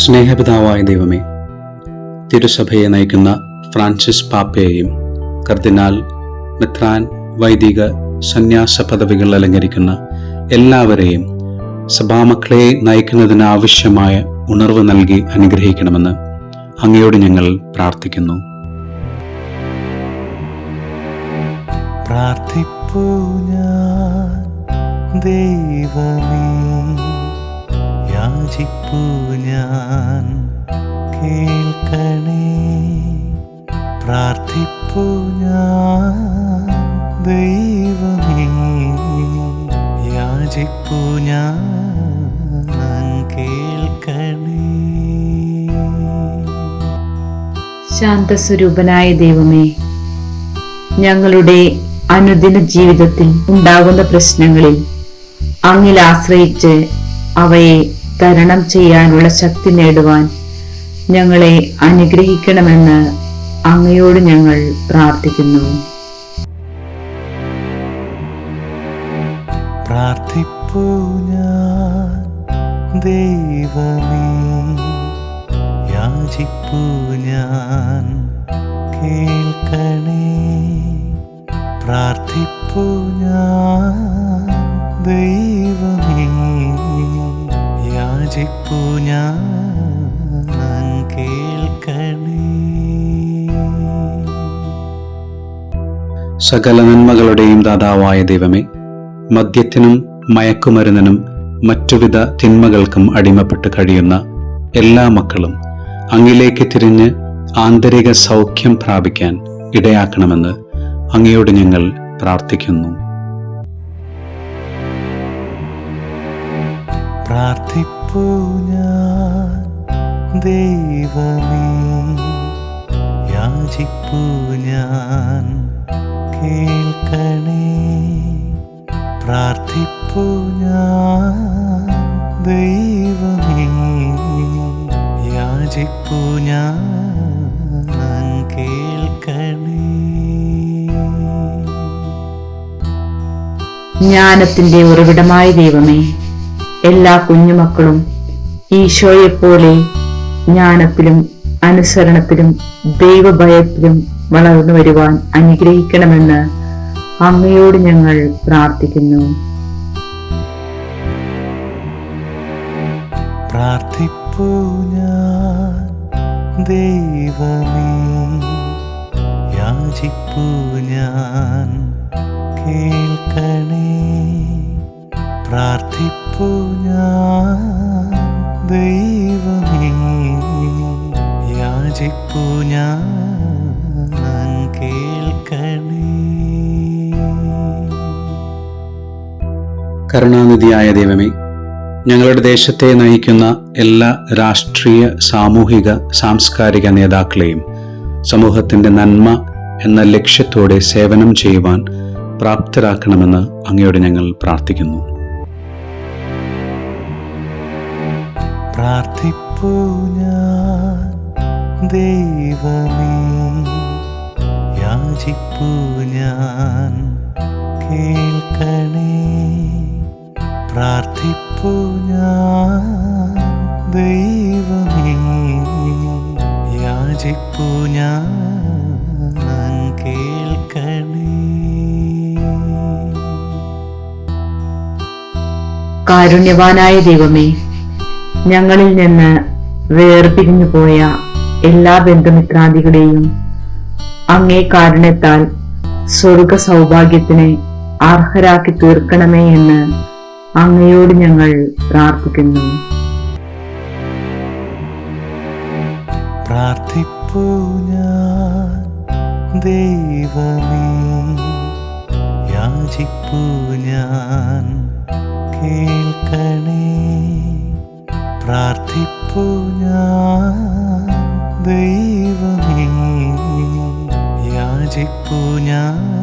സ്നേഹപിതാവായ ദൈവമേ തിരുസഭയെ നയിക്കുന്ന ഫ്രാൻസിസ് പാപ്പയെയും കർദിനാൾ മെത്രാൻ വൈദിക സന്യാസ പദവികൾ അലങ്കരിക്കുന്ന എല്ലാവരെയും സഭാമക്കളെ നയിക്കുന്നതിനാവശ്യമായ ഉണർവ് നൽകി അനുഗ്രഹിക്കണമെന്ന് അങ്ങയോട് ഞങ്ങൾ പ്രാർത്ഥിക്കുന്നു. ഞാൻ ദൈവമേ. യാചിപ്പൂ ഞാൻ. കേൾക്കണേ. പ്രാർത്ഥിപ്പൂ ഞാൻ. ദൈവമേ യാചിപ്പൂ ഞാൻ. ശാന്തസ്വരൂപനായ ദൈവമേ ഞങ്ങളുടെ അനുദിന ജീവിതത്തിൽ ഉണ്ടാകുന്ന പ്രശ്നങ്ങളിൽ അങ്ങിൽ ആശ്രയിച്ച് അവയെ തരണം ചെയ്യാനുള്ള ശക്തി നേടുവാൻ ഞങ്ങളെ അനുഗ്രഹിക്കണമെന്ന് അങ്ങയോട് ഞങ്ങൾ പ്രാർത്ഥിക്കുന്നു. പ്രാർത്ഥിപ്പൂ ഞാൻ ദൈവമേ യാചിപ്പൂ ഞാൻ കേൾക്കണേ. പ്രാർത്ഥിപ്പൂ ഞാൻ ദൈവമേ യാചിപ്പൂ ഞാൻ കേൾക്കണേ. സകല നന്മകളുടെയും ദാതാവായ ദൈവമേ മദ്യത്തിനും മയക്കുമരുന്നിനും മറ്റുവിധ തിന്മകൾക്കും അടിമപ്പെട്ട് കഴിയുന്ന എല്ലാ മക്കളും അങ്ങിലേക്ക് തിരിഞ്ഞ് ആന്തരിക സൗഖ്യം പ്രാപിക്കാൻ ഇടയാക്കണമെന്ന് അങ്ങയോട് ഞങ്ങൾ പ്രാർത്ഥിക്കുന്നു. പ്രാർത്ഥിപ്പൂ ഞാൻ. ദൈവമേ യാചിപ്പു ഞാൻ. കേൾക്കണേ പ്രാർത്ഥിപ്പു ഞാൻ. ദൈവമേ യാചിപ്പു ഞാൻ. കേൾക്കണേ. ജ്ഞാനത്തിന്റെ ഉറവിടമായ ദൈവമേ എല്ലാ കുഞ്ഞുമക്കളും ഈശോയെപ്പോലെ ജ്ഞാനത്തിലും അനുസരണത്തിലും ദൈവഭയത്തിലും വളർന്നു വരുവാൻ അനുഗ്രഹിക്കണമെന്ന് അങ്ങയോട് ഞങ്ങൾ പ്രാർത്ഥിക്കുന്നു. പ്രാർത്ഥിപ്പൂ ഞാൻ കേൾക്കണേ. ദൈവമേ. ഞാൻ കേൾക്കണേ. കരുണാനിധിയായ ദൈവമേ ഞങ്ങളുടെ ദേശത്തെ നയിക്കുന്ന എല്ലാ രാഷ്ട്രീയ സാമൂഹിക സാംസ്കാരിക നേതാക്കളെയും സമൂഹത്തിന്റെ നന്മ എന്ന ലക്ഷ്യത്തോടെ സേവനം ചെയ്യുവാൻ പ്രാപ്തരാക്കണമെന്ന് അങ്ങയോട് ഞങ്ങൾ പ്രാർത്ഥിക്കുന്നു. പ്രാർത്ഥിപ്പൂ ഞാൻ. ദൈവമേ യാചിപ്പൂ ഞാൻ. കേൾക്കണേ. പ്രാർത്ഥിപ്പൂ ഞാൻ. ദൈവമേ യാചിപ്പൂ ഞാൻ. കാരുണ്യവാനായ ദൈവമേ ഞങ്ങളിൽ നിന്ന് വേർപിരിഞ്ഞു പോയ എല്ലാ ബന്ധുമിത്രാദികളെയും അങ്ങേ കാരണത്താൽ സ്വർഗ സൗഭാഗ്യത്തിന് അർഹരാക്കി തീർക്കണമേ എന്ന് അങ്ങയോട് ഞങ്ങൾ പ്രാർത്ഥിക്കുന്നു. ഞാൻ കേൾക്കണേ. പ്രാർത്ഥിപ്പു ഞാൻ ദൈവമേ. യാചിപ്പു ഞാൻ.